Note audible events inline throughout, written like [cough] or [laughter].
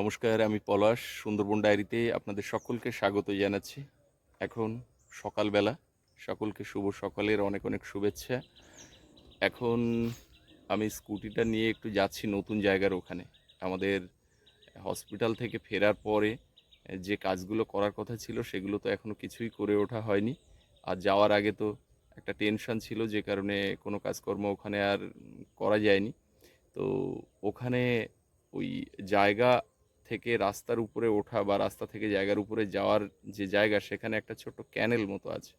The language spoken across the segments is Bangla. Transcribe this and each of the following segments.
নমস্কার, আমি পলাশ, সুন্দরবন ডায়েরিতে আপনাদের সকলকে স্বাগত জানাচ্ছি। এখন সকালবেলা, সকলকে শুভ সকালের অনেক অনেক শুভেচ্ছা। এখন আমি স্কুটিটা নিয়ে একটু যাচ্ছি নতুন জায়গার ওখানে। আমাদের হসপিটাল থেকে ফেরার পরে যে কাজগুলো করার কথা ছিল, সেগুলো তো এখনও কিছুই করে ওঠা হয়নি। আর যাওয়ার আগে তো একটা টেনশন ছিল, যে কারণে কোনো কাজকর্ম ওখানে আর করা যায়নি। তো ওখানে ওই জায়গা থেকে রাস্তার উপরে ওঠা বা রাস্তা থেকে জায়গার উপরে যাওয়ার যে জায়গা, সেখানে একটা ছোট্ট ক্যানেল মতো আছে।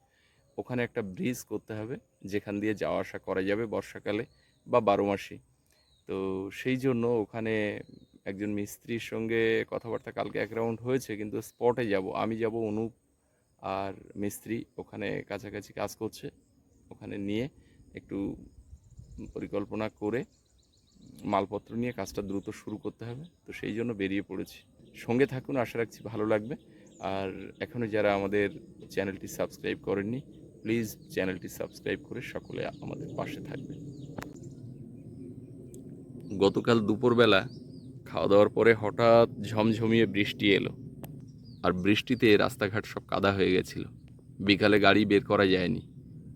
ওখানে একটা ব্রিজ করতে হবে, যেখান দিয়ে যাওয়া আসা করা যাবে বর্ষাকালে বা বারো মাসি। তো সেই জন্য ওখানে একজন মিস্ত্রির সঙ্গে কথাবার্তা কালকে এক রাউন্ড হয়েছে, কিন্তু স্পটে যাব। আমি যাব অনুপ আর মিস্ত্রি ওখানে কাছাকাছি কাজ করছে। ওখানে নিয়ে একটু পরিকল্পনা করে মালপত্র নিয়ে কাজটা দ্রুত শুরু করতে হবে। তো সেই জন্য বেরিয়ে পড়েছি। সঙ্গে থাকুন, আশা রাখছি ভালো লাগবে। আর এখনও যারা আমাদের চ্যানেলটি সাবস্ক্রাইব করেননি, প্লিজ চ্যানেলটি সাবস্ক্রাইব করে সকলে আমাদের পাশে থাকবেন। গতকাল দুপুরবেলা খাওয়া দাওয়ার পরে হঠাৎ ঝমঝমিয়ে বৃষ্টি এলো। আর বৃষ্টিতে রাস্তাঘাট সব কাদা হয়ে গেছিল। বিকালে গাড়ি বের করা যায়নি।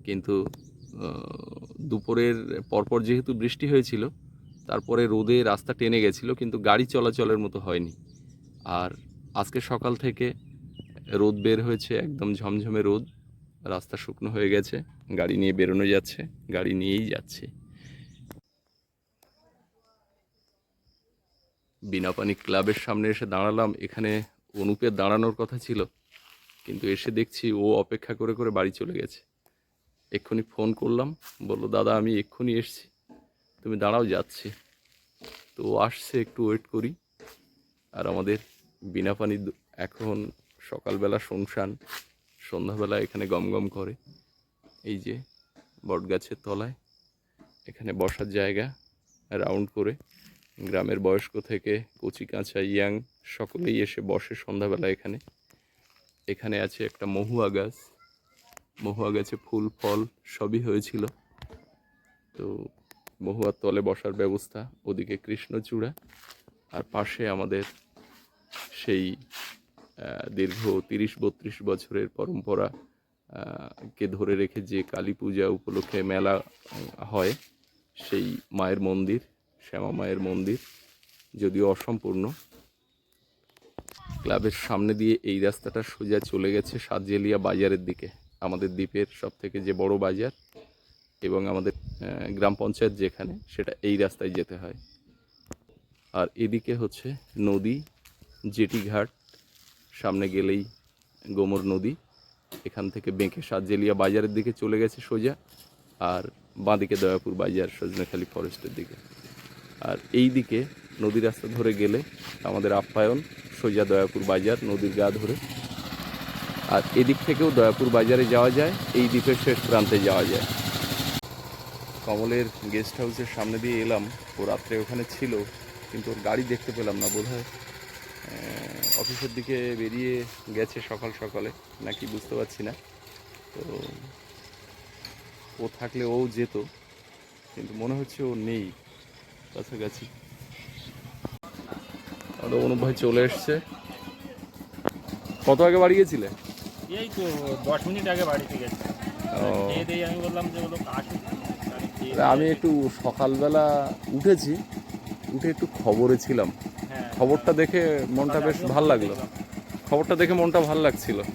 কিন্তু দুপুরের পরপর যেহেতু বৃষ্টি হয়েছিল তারপরে রোদে রাস্তা টেনে গেছিল, কিন্তু গাড়ি চলাচলের মতো হয়নি। আর আজকে সকাল থেকে রোদ বের হয়েছে, একদম ঝমঝমে রোদ। রাস্তা শুকনো হয়ে গেছে, গাড়ি নিয়ে বেরোনো যাচ্ছে, গাড়ি নিয়েই যাচ্ছে। বিনাপানি ক্লাবের সামনে এসে দাঁড়ালাম, এখানে অনুপের দাঁড়ানোর কথা ছিল, কিন্তু এসে দেখছি ও অপেক্ষা করে করে বাড়ি চলে গেছে। এক্ষুনি ফোন করলাম, বলল, দাদা, আমি এক্ষুনি এসছি। তুমি দাঁড়াও, যাচ্ছি। তো আসছে, একটু ওয়েট করি। আর আমাদের বিনা পানি এখন সকালবেলা শুনশান, সন্ধ্যাবেলা এখানে গমগম করে। এই যে বটগাছের তলায়, এখানে বসার জায়গা রাউন্ড করে। গ্রামের বয়স্ক থেকে কচি, কাঁচা, ইয়াং সকলেই এসে বসে সন্ধ্যাবেলা এখানে। এখানে আছে একটা মহুয়া গাছ। মহুয়া গাছে ফুল, ফল সবই হয়েছিল। তো মহুয়ার তলে বসার ব্যবস্থা, ওদিকে কৃষ্ণচূড়া, আর পাশে আমাদের সেই দীর্ঘ তিরিশ বত্রিশ বছরের পরম্পরা কে ধরে রেখে যে কালী পূজা উপলক্ষে মেলা হয়, সেই মায়ের মন্দির, শ্যামা মায়ের মন্দির, যদিও অসম্পূর্ণ। ক্লাবের সামনে দিয়ে এই রাস্তাটা সোজা চলে গেছে সাতজেলিয়া বাজারের দিকে, আমাদের দ্বীপের সব থেকে যে বড় বাজার এবং আমাদের গ্রাম পঞ্চায়েত যেখানে, সেটা এই রাস্তায় যেতে হয়। আর এদিকে হচ্ছে নদী, জেটি ঘাট, সামনে গেলেই গোমর নদী, এখান থেকে বেঁকে সাতজেলিয়া বাজারের দিকে চলে গেছে সোজা, আর বাঁদিকে দয়াপুর বাজার, সজনেখালি ফরেস্টের দিকে। আর এই দিকে নদী রাস্তা ধরে গেলে আমাদের আপ্যায়ন, সোজা দয়াপুর বাজার, নদীর গা ধরে। আর এদিক থেকেও দয়াপুর বাজারে যাওয়া যায়, এই দ্বীপের শেষ প্রান্তে যাওয়া যায়। কমলের গেস্ট হাউসের সামনে দিয়ে এলাম। ও রাত্রে ওখানে ছিল কিন্তু ওর গাড়ি দেখতে পেলাম না বোধ হয় অফিসের দিকে বেরিয়ে গেছে সকাল সকালে নাকি বুঝতে পারছি না। তো ও থাকলে ও যেত কিন্তু মনে হচ্ছে ও নেই কাছাকাছি। আমাদের অনুপ ভাই চলে এসছে। কত আগে বাড়ি গেছিলে? এই তো দশ মিনিট আগে বাড়িতে গেছে। আমি বললাম যে খেয়ে তা আমি একটু সকালবেলা উঠেছি উঠে একটু খবরে ছিলাম। হ্যাঁ, খবরটা দেখে মনটা বেশ ভালো লাগল। খবরটা দেখে মনটা ভালো লাগছিল। [laughs]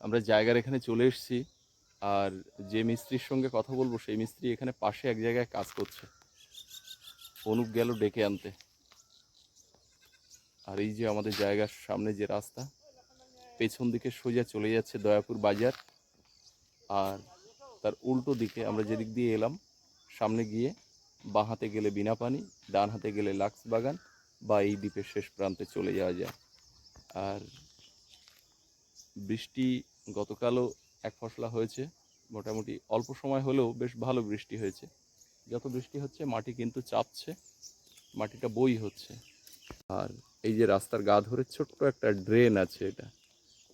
আমরা জায়গার এখানে চলে এসেছি আর যে মিস্ত্রির সঙ্গে কথা বলব সেই মিস্ত্রি এখানে পাশে এক জায়গায় কাজ করছে। অনুপ গেল ডেকে আনতে। আর এই যে আমাদের জায়গার সামনে যে রাস্তা পেছন দিকে সোজা চলে যাচ্ছে দয়াপুর বাজার। আর তার উল্টো দিকে আমরা যেদিক দিয়ে এলাম, সামনে গিয়ে বাঁ হাতে গেলে বিনা পানি, ডান হাতে গেলে লাক্স বাগান বা এই দ্বীপের শেষ প্রান্তে চলে যাওয়া যায়। আর বৃষ্টি গতকালও এক ফসলা হয়েছে, মোটামুটি অল্প সময় হলেও বেশ ভালো বৃষ্টি হয়েছে। যত বৃষ্টি হচ্ছে, মাটি কিন্তু চাপছে, মাটিটা বই হচ্ছে। আর এই যে রাস্তার গা ধরে ছোট্ট একটা ড্রেন আছে এটা।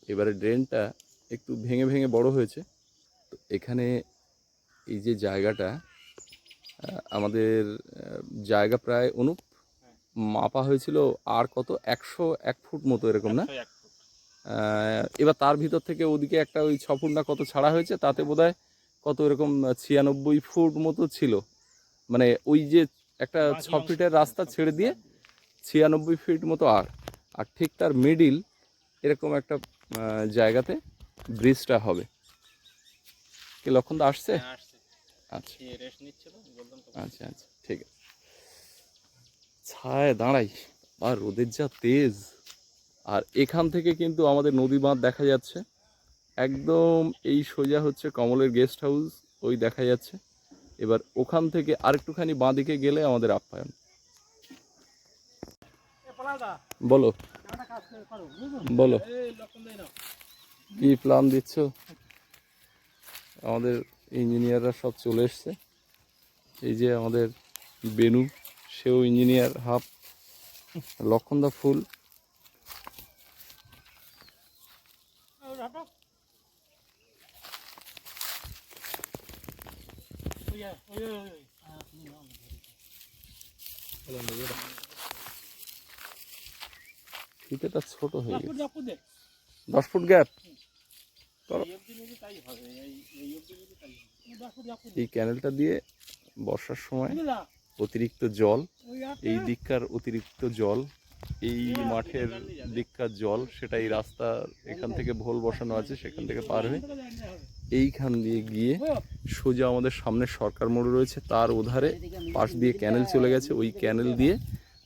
এবারে ড্রেনটা একটু ভেঙে ভেঙে বড় হয়েছে। তো এখানে এই যে জায়গাটা আমাদের জায়গা প্রায় অনুপ মাপা হয়েছিল আর কত? একশো এক ফুট মতো এরকম না? এবার তার ভিতর থেকে ওদিকে একটা ওই ছ ফুট না কত ছাড়া হয়েছে তাতে বোধহয় কত এরকম ছিয়ানব্বই ফুট মতো ছিল। মানে ওই যে একটা ছ ফিটের রাস্তা ছেড়ে দিয়ে ছিয়ানব্বই ফিট মতো আর। আর ঠিক তার মিডিল এরকম একটা জায়গাতে ব্রিজটা হবে। কি লক্ষণ দা আসছে? হ্যাঁ, আচ্ছা। বললাম তো। আচ্ছা আচ্ছা ঠিক আছে। ছায় দাঁড়াই। আর রোদের যা তেজ। আর এখান থেকে কিন্তু আমাদের নদী বাঁধ দেখা যাচ্ছে। একদম এই সোজা হচ্ছে কমলের গেস্ট হাউস ওই দেখা যাচ্ছে। এবার ওখান থেকে আরেকটুখানি বাঁদিকে গেলে আমাদের আপ্যায়ন। বলো। বলো। কি প্ল্যান দিচ্ছ? আমাদের ইঞ্জিনিয়াররা সব চলে এসছে। এই যে আমাদের বেনু সেও ইঞ্জিনিয়ার হাফ লক্ষণদা ফুল। ফিতেটা ছোট হয়ে গেছে। দশ ফুট গ্যাপ। এই ক্যানেলটা দিয়ে বর্ষার সময় অতিরিক্ত জল এই দিককার অতিরিক্ত জল এই মাঠের দিককার জল সেটা এই রাস্তা এখান থেকে ভোল বসানো আছে সেখান থেকে পার হয়ে এইখান দিয়ে গিয়ে সোজা আমাদের সামনে সরকার মোড় রয়েছে তার ওধারে পাশ দিয়ে ক্যানেল চলে গেছে ওই ক্যানেল দিয়ে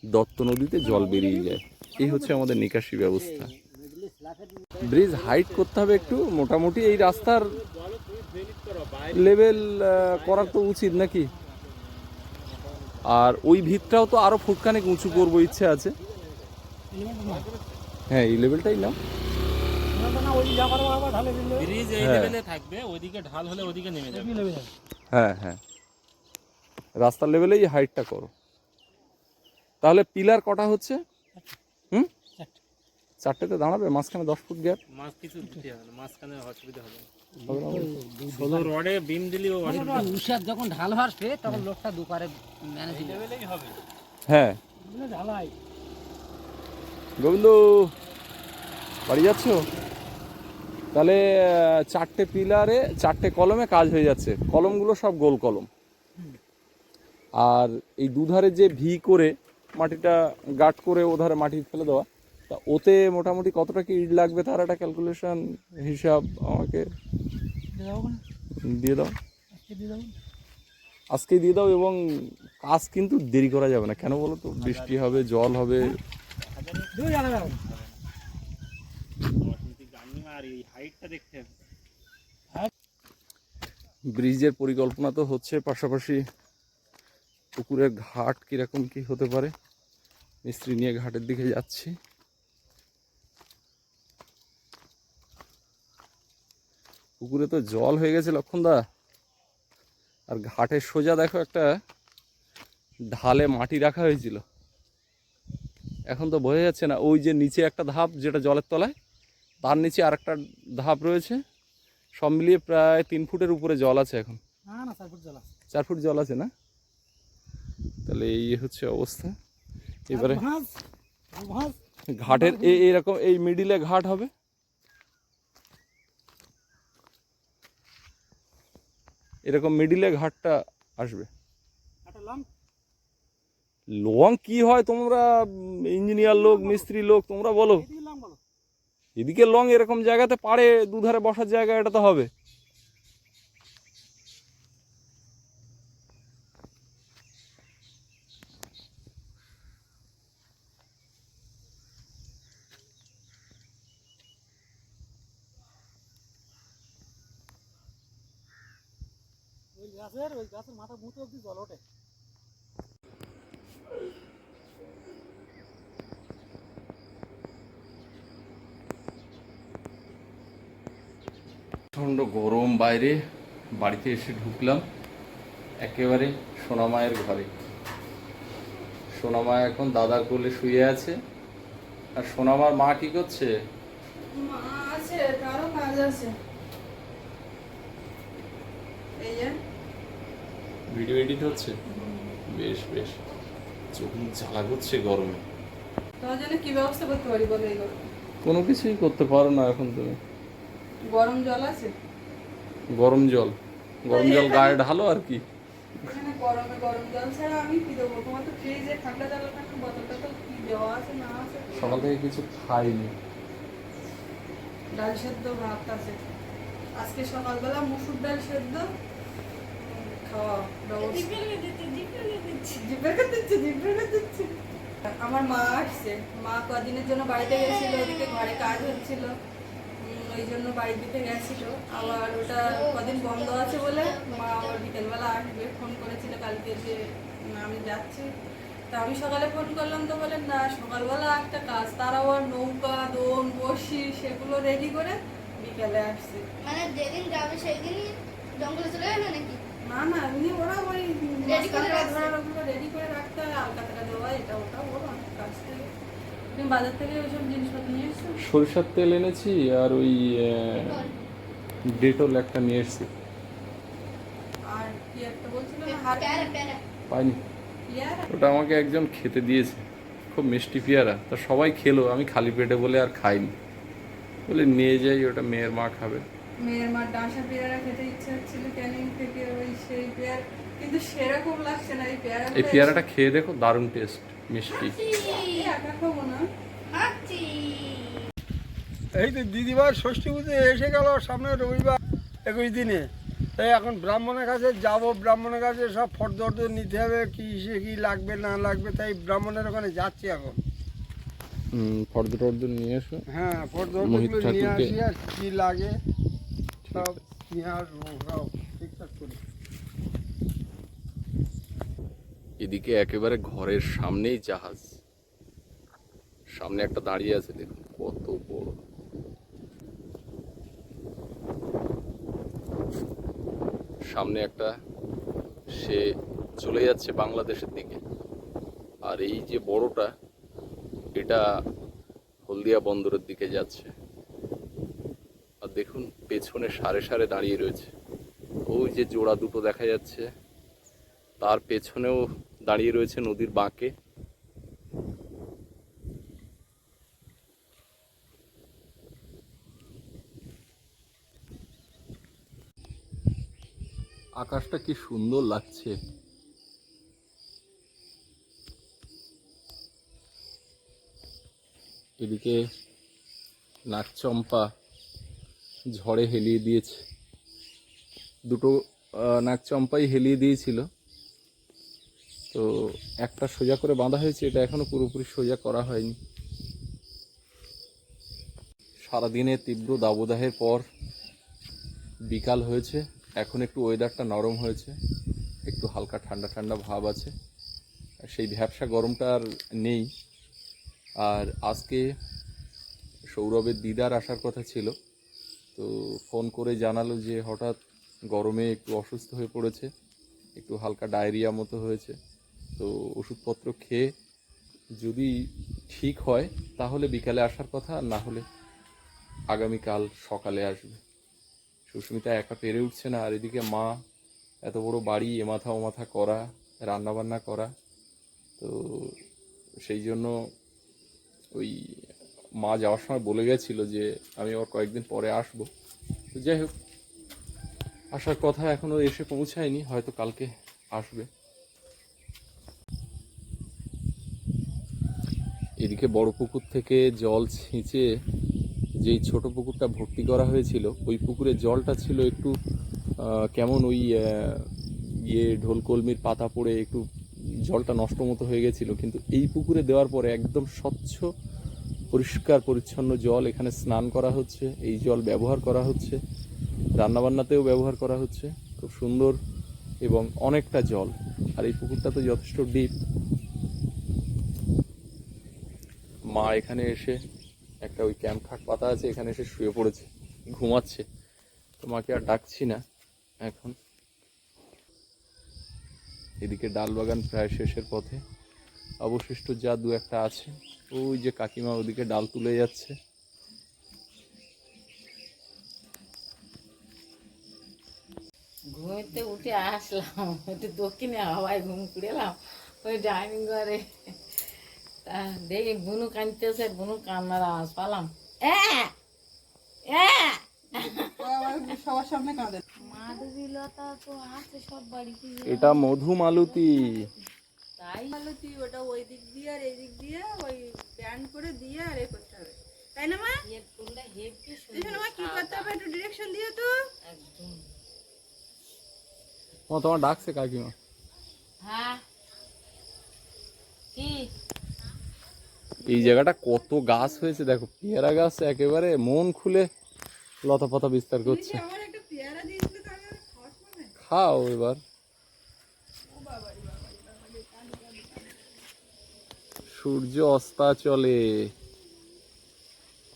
দত্ত নদীতে জল বেরিয়ে যায়। এই হচ্ছে আমাদের নিকাশি ব্যবস্থা। ব্রিজ হাইট করতে হবে একটু। মোটামুটি এই রাস্তার লেভেল করা তো উচিত নাকি? আর ওই ভিতটাও তো আরও ফুটখানেক উঁচু করব ইচ্ছে আছে। হ্যাঁ এই লেভেলটাই নাও। হ্যাঁ। হ্যাঁ হ্যাঁ। রাস্তার লেভেলেই হাইটটা করো। তাহলে পিলার কটা হচ্ছে? চারটেতে দাঁড়াবে মাঝখানে দশ ফুট গ্যাপ মাছ কিছু দিতে হবে মাঝখানে অসুবিধা হবে। না হবে না? ষোলো রডে বিম দিলেও উষার যখন ঢাল আসবে তখন লোকটা দুপারে ম্যানেজ লেভেলেই হবে। হ্যাঁ। ঢালাই। গোবিন্দ বাড়ি যাচ্ছ? তাহলে চারটে পিলারে চারটে কলমে কাজ হয়ে যাচ্ছে। কলমগুলো সব গোল কলম। আর এই দুধারে যে ভি করে মাটিটা গাট করে ওধারে মাটি ফেলে দেওয়া তা ওতে মোটামুটি কতটা কি ইট লাগবে তার একটা ক্যালকুলেশন হিসাব আমাকে দিয়ে দাও আজকেই দিয়ে দাও। এবং কাজ কিন্তু দেরি করা যাবে না। কেন বলো তো? বৃষ্টি হবে জল হবে। ব্রিজের পরিকল্পনা তো হচ্ছে পাশাপাশি পুকুরের ঘাট কীরকম কি হতে পারে? মিস্ত্রি নিয়ে ঘাটের দিকে যাচ্ছি। পুকুরে তো জল হয়ে গেছে লক্ষণদা। আর ঘাটের সোজা দেখো একটা ঢালে মাটি রাখা হয়েছিল। এখন তো বোঝা যাচ্ছে না ওই যে নিচে একটা ধাপ যেটা জলের তলায় তার নিচে আর একটা ধাপ রয়েছে। সব মিলিয়ে প্রায় তিন ফুটের উপরে জল আছে এখন। চার ফুট জল আছে। না? তাহলে এই হচ্ছে অবস্থা। এবারে ঘাটের এই এরকম এই মিডিলে ঘাট হবে। এরকম মিডিলে ঘাটটা আসবে। লং কি হয় তোমরা ইঞ্জিনিয়ার লোক মিস্ত্রি লোক তোমরা বলো। বলো। এদিকে লং এরকম জায়গাতে পারে দুধারে বসার জায়গা এটা তো হবে। গাছের ওই গাছের মাথা মুখে অব্দি জল ওঠে। প্রচণ্ড গরম বাইরে বাড়িতে এসে ঢুকলাম। একেবারে সোনামায়ের ঘরে। সোনামা এখন দাদার কোলে শুয়ে আছে। আর সোনামার মা কি করছে? মা আছে কারও কাজ আছে। এই যে। ভিডিও এডিট হচ্ছে? বেশ বেশ। চোখ মুখ জ্বালা করছে গরমে। তোমার জন্য কি ব্যবস্থা করতে পারি বলো এই গরমে? কোনো কিছুই করতে পারো না এখন তুমি। গরম জল আছে? গরম জল। গরম জল গায়ে ঢালো আর কি? এখানে গরমে গরম জল ছাড়া আমি কি দেবো? তোমার তো ফ্রিজে ঠান্ডা জল বোতলটা তো কি দেওয়া আছে না আছে? সকাল থেকে কিছু খাইনি। ডাল সেদ্ধ ভাত আছে। আজকে সকালবেলা মুসুর ডাল সেদ্ধ আমার মা আসছে। মা কদিনের জন্য বাড়িতে গেছিল, ওদিকে ঘরে কাজ হচ্ছিল। ওই জন্য বাড়ি দিতে গেছিল। আবার ওটা কদিন বন্ধ আছে বলে মা আবার বিকেলবেলা আসবে। ফোন করেছিল কালকে যে আমি যাচ্ছি। তা আমি সকালে ফোন করলাম তো বলেন না, সকালবেলা একটা কাজ তারা আবার নৌকা, দোন বসি সেগুলো রেডি করে বিকেলে আসছে। মানে যেদিন যাবে সেই দিনই জঙ্গলে চলে যাবে নাকি? না না এমনি ওরা ওই Ready করে ধরার ওগুলো রেডি করে রাখতে হয় আলকা দেওয়া এটা ওটা ওর অনেক কাজ থেকে তুমি বাজার থেকে ওইসব জিনিসপত্র নিয়ে এসছো? সরিষার তেল এনেছি আর ওই ডেটল একটা নিয়ে এসেছি। আর কি একটা বলছিল হার প্যারা প্যারা। পাইনি। ওটা আমাকে একজন খেতে দিয়েছে খুব মিষ্টি পেয়ারা। তা সবাই খেলো আমি খালি পেটে বলে আর খাইনি। বলে নিয়ে যাই ওটা মেয়ের মা খাবে। মেয়ের মা ডাঁসা পেয়ারা খেতে ইচ্ছে হচ্ছিল ক্যানিং থেকে ওই সেই পেয়ারা কিন্তু সেরকম লাগছে না এই পেয়ারা এই পেয়ারাটা খেয়ে দেখো দারুণ টেস্ট মিষ্টি। একা খাব না হাঁচি। এই তো দিদিবার ষষ্ঠী পুজো এসে গেল সামনে রবিবার একুশ দিনে। তাই এখন ব্রাহ্মণের কাছে যাব ব্রাহ্মণের কাছে সব ফর্দ নিতে হবে কি সে কি লাগবে না লাগবে তাই ব্রাহ্মণের ওখানে যাচ্ছি এখন। ফর্দ টর্দ নিয়ে এসো। হ্যাঁ ফর্দ নিয়ে আসি আর কি লাগে সব নিয়ে আসব সব ঠিকঠাক করে এদিকে একেবারে ঘরের সামনেই জাহাজ। সামনে একটা দাঁড়িয়ে আছে, দেখুন, কত বড়। সামনে একটা, সে চলে যাচ্ছে বাংলাদেশের দিকে। আর এই যে বড়টা, এটা হলদিয়া বন্দরের দিকে যাচ্ছে। আর দেখুন, পেছনে সারে সারে দাঁড়িয়ে রয়েছে। ওই যে জোড়া দুটো দেখা যাচ্ছে। তার পেছনেও দাঁড়িয়ে রয়েছে নদীর বাঁকে। আকাশটা কি সুন্দর লাগছে। এদিকে নাকচম্পা ঝড়ে হেলিয়ে দিয়েছে। দুটো নাকচম্পাই হেলিয়ে দিয়েছিল। তো একটা সোজা করে বাঁধা হয়েছে, এটা এখনও পুরোপুরি সোজা করা হয়নি। সারাদিনের তীব্র দাবদাহের পর বিকাল হয়েছে, এখন একটু ওয়েদারটা নরম হয়েছে, একটু হালকা ঠান্ডা ঠান্ডা ভাব আছে সেই ভ্যাবসা গরমটা আর নেই। আর আজকে সৌরভের দিদার আসার কথা ছিল, তো ফোন করে জানালো যে হঠাৎ গরমে একটু অসুস্থ হয়ে পড়েছে, একটু হালকা ডায়রিয়া মতো হয়েছে। তো ওষুধপত্র খেয়ে যদি ঠিক হয়, তাহলে বিকালে আসার কথা, আর না হলে আগামীকাল সকালে আসবে। সুস্মিতা একা পেরে উঠছে না, আর এদিকে মা এত বড় বাড়ি, এ মাথা ও মাথা করা রান্না বান্না করা। তো সেই জন্য ওই মা যাওয়ার সময় বলে গেছিল যে, আমি আবার কয়েকদিন পরে আসব। যাই হোক, আসার কথা এখনও এসে পৌঁছায়নি, হয়তো কালকে আসবে। এদিকে বড় পুকুর থেকে জল ছিঁচে যেই ছোট পুকুরটা ভর্তি করা হয়েছিল, ওই পুকুরের জলটা ছিল একটু কেমন ওই ইয়ে ঢোলকলমির পাতা পড়ে একটু জলটা নষ্ট মতো হয়ে গেছিল। কিন্তু এই পুকুরে দেওয়ার পরে একদম স্বচ্ছ, পরিষ্কার, পরিচ্ছন্ন জল এখানে স্নান করা হচ্ছে। এই জল ব্যবহার করা হচ্ছে। রান্নাবান্নাতেও ব্যবহার করা হচ্ছে। খুব সুন্দর এবং অনেকটা জল। আর এই পুকুরটা তো যথেষ্ট ডিপ মা এখানে এসে একটা ওই ক্যাম্প খাট পাতা আছে, এখানে এসে শুয়ে পড়েছে, ঘুমাচ্ছে। তো মাকে আর ডাকছি না এখন। এদিকে ডাল বাগান প্রায় শেষের পথে। অবশিষ্ট যা দু একটা আছে, ওই যে কাকিমা ওদিকে ডাল তুলে যাচ্ছে। ঘুমিতে উঠে আসলাম দক্ষিণে হাওয়ায় ঘুম কুড়েলাম ওই ডাইনিং ঘরে। দেখি বুনু কাঁদতেছে বুনু কান্নার আওয়াজ পালাম। এ এ। সবার সামনে কাঁদে মাধবীলতা তো আছে সব বাড়িতে এটা মধুমালতী। তাই মালতী ওটা ওই দিক দিয়ে আর এই দিক দিয়ে ওই ব্যান্ড করে দিয়ে আর এ করতে হবে। তাই না মা? কি করতে হবে একটু ডিরেকশন দিয়ে তো। একদম। ও তোমার ডাকছে কাকিমা। হ্যাঁ। কি? এই জায়গাটা কত গাছ হয়েছে দেখো পেয়ারা গাছ একেবারে মন খুলে লতা পাতা বিস্তার করছে। খাও এবার। সূর্য অস্তা চলে।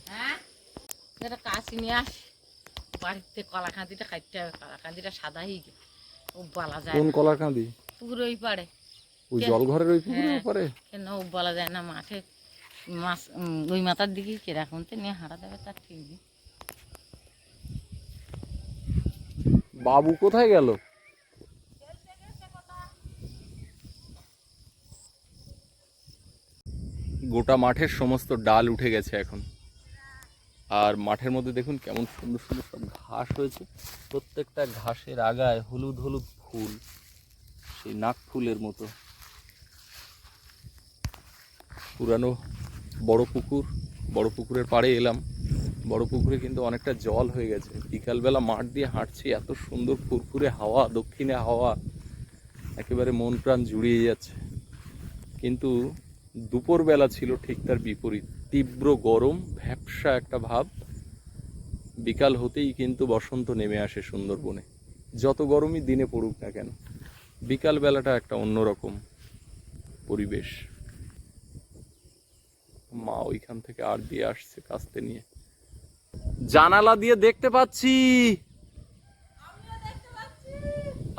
হ্যাঁ? এটা কাশি নিয়ে আস। বাড়িতে কলাকান্দিটা কাটতে হবে কলাকান্দিটা সাদা হয়ে গেছে ও বলা যায় কোন পারে ওই জল ঘরের ওই পুকুরের হ্যাঁ। উপরে কেন ও বলা যায় না মাঠে মাছ ওই মাথার দিকে কীরকম তো? নিয়ে হাঁটা দেবে তার ঠিক নেই। বাবু কোথায় গেল? গোটা মাঠের সমস্ত ডাল উঠে গেছে এখন। আর মাঠের মধ্যে দেখুন কেমন সুন্দর সুন্দর সব ঘাস হয়েছে প্রত্যেকটা ঘাসের আগায় হলুদ হলুদ ফুল, সেই নাক ফুলের মতো। পুরানো বড় পুকুর, বড় পুকুরের পাড়ে এলাম। বড় পুকুরে কিন্তু অনেকটা জল হয়ে গেছে। বিকালবেলা মাঠ দিয়ে হাঁটছি, এত সুন্দর ফুরফুরে হাওয়া, দক্ষিণে হাওয়া, একেবারে মন প্রাণ জুড়িয়ে যাচ্ছে। কিন্তু দুপুরবেলা ছিল ঠিক তার বিপরীত, তীব্র গরম ভ্যাপসা একটা ভাব। বিকাল হতেই কিন্তু বসন্ত নেমে আসে সুন্দরবনে। যত গরমই দিনে পড়ুক না কেন, বিকালবেলাটা একটা অন্যরকম পরিবেশ। মা ওইখান থেকে আর দিয়ে আসছে কাস্তে নিয়ে। জানালা দিয়ে দেখতে পাচ্ছি।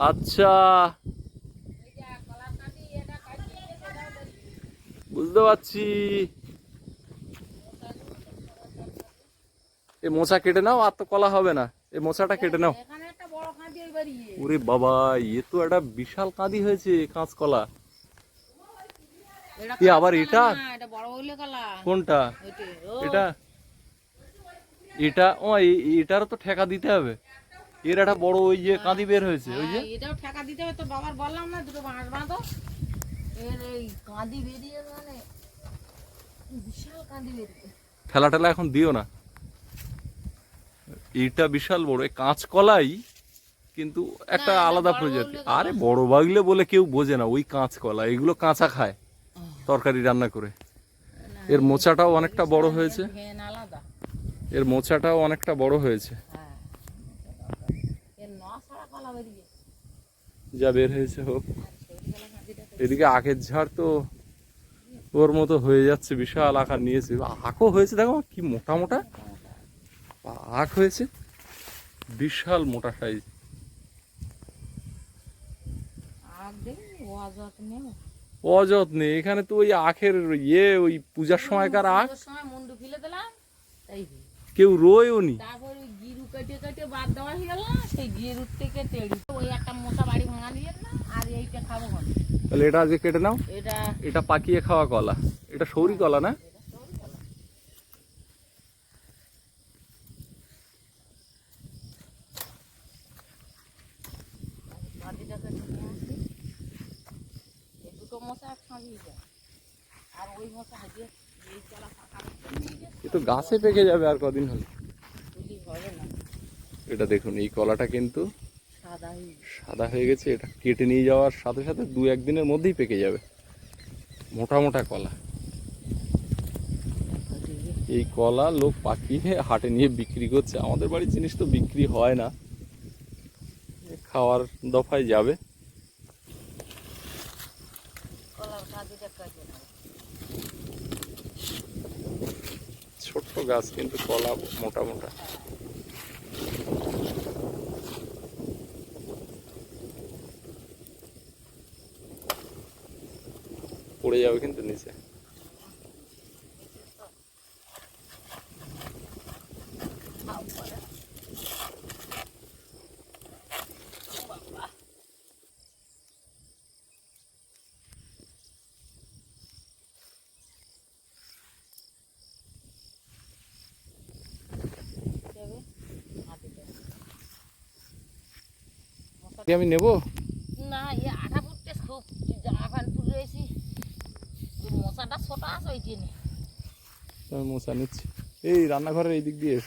আচ্ছা। বুঝতে পারছি। এ মোচা কেটে নাও আর তো কলা হবে না। এ মোচাটা কেটে নাও। ওরে বাবা এ তো একটা বিশাল কাঁদি হয়েছে কাঁচকলা। এ আবার এটা? কোনটা? এটা? এটা? ও এ- এটারও তো ঠেকা দিতে হবে। এর একটা বড় ওই যে কাঁদি বের হয়েছে ওই যে? হ্যাঁ, এটাও ঠেকা দিতে হবে তো বাবার বললাম না দুটো বাঁশ বাঁধো। এর এই কাঁদি বেরিয়ে মানে বিশাল কাঁদি বেরিয়ে। ঠেলা ঠেলা এখন দিও না। এটা বিশাল বড় এই কাঁচকলাই কিন্তু একটা আলাদা প্রজাতি। আরে বড় বাগলে বলে কেউ বোঝে না ওই কাঁচকলা এগুলো কাঁচা খায়। তরকারি রান্না করে। এর মোচাটাও অনেকটা বড় হয়েছে। এর মোচাটাও অনেকটা বড় হয়েছে। হ্যাঁ যা বের হয়েছে হোক। এদিকে আখের ঝাড় তো ওর মতো হয়ে যাচ্ছে, বিশাল আকার নিয়েছে। আখও হয়েছে, দেখো কি মোটা মোটা। আখ হয়েছে। বিশাল মোটা সাইজ আগ দেখি অযত্ন এখানে তো ওই আখের ইয়ে ওই পূজার সময়কার আখ? কেউ রোয়ও নি। ওই গিরু কেটে কেটে বাদ দেওয়া গেল সেই গিরুর থেকে তেড়ি ওই একটা মশা বাড়ি ভাঙা আর এইটা খাব কোন তাহলে এটা আজকে কেটে নাও। এটা এটা পাকিয়ে খাওয়া কলা। এটা সৌরি কলা না কাঁদিটা কেটে নিয়ে আসি এই দুটো মশা এক সঙ্গে যায় আর ওই মশা হাজিয়ে এই চালা ফাঁকা করতে নিয়ে গেছে পেকে যাবে আর কদিন হলে। এটা দেখুন এই কলাটা কিন্তু সাদা হয়ে গেছে। সাদা হয়ে গেছে এটা কেটে নিয়ে যাওয়ার সাথে সাথে দু একদিনের মধ্যেই পেকে যাবে। মোটা মোটা কলা। এই কলা লোক পাকিয়ে হাটে নিয়ে বিক্রি করছে। আমাদের বাড়ির জিনিস তো বিক্রি হয় না। খাওয়ার দফায় যাবে কলার কাঁদিটা কেটে নেব ছোট্ট গাছ কিন্তু কলা মোটা মোটা। পড়ে যাবে কিন্তু এ আমি নেব? না ইয়ে আঠা পড়তে খুব। জামা প্যান্ট তুলে রয়েছি। মশাটা ছোট আছে ওই জন্য আমি মশা নিচ্ছি। এই রান্নাঘরের এই দিক দিয়ে।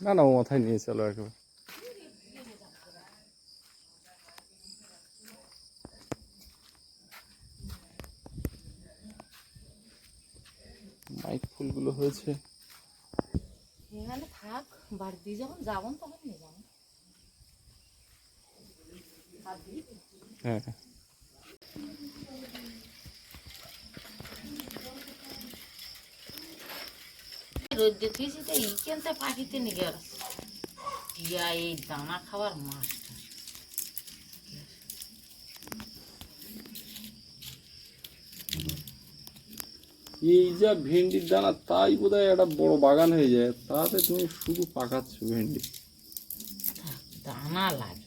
না না ও মাথায় নিয়ে চলো একেবারে। মাইক ফুলগুলো হয়েছে। এখানে থাক বাড়িতে যখন যাব তখন নিয়ে যাব। হ্যাঁ। রোদ দেখেছি তো এই কেনতে পাখিতে নিয়ে গেল? এই দানা খাবার মাছটা এই যা ভেন্ডির দানা, তাই বোধ হয় একটা বড় বাগান হয়ে যায়। তাতে তুমি শুধু পাকাচ্ছ ভেন্ডি। দানা লাগে।